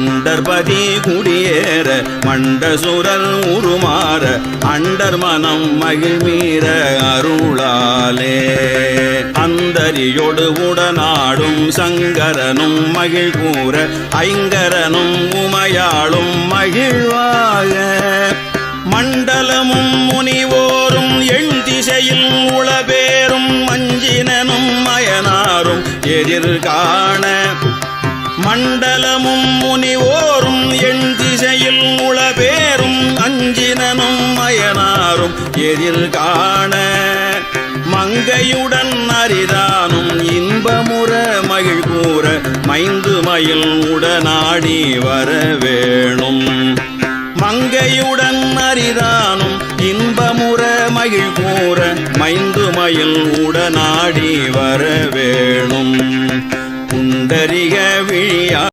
அண்டர்பதி குடியேற மண்டசுரல் உருமாற அண்டர் மனம் மகிழ்மீற அருளாலே. அந்தரியோடு உடனாடும் சங்கரனும் மகிழ் கூற ஐங்கரனும் உமையாளும் மகிழ்வாக மண்டலமும் முனிவோரும் எண் திசையில் உளபேரும் மஞ்சினனும் மயனாரும் எதிர்காண மண்டலமும் முனிவோரும் எண் திசையில் உளபேரும் அஞ்சினனும் மயனாரும் எதிர்காண மங்கையுடன் அரிதானும் இன்பமுற மகிழ் கூற மைந்து மயில் உடனாடி வர வேணும் மங்கையுடன் அரிதானும் இன்பமுற மகிழ் கூற மைந்து மயில் உடனாடி வர வேணும் புண்டரிக விழியா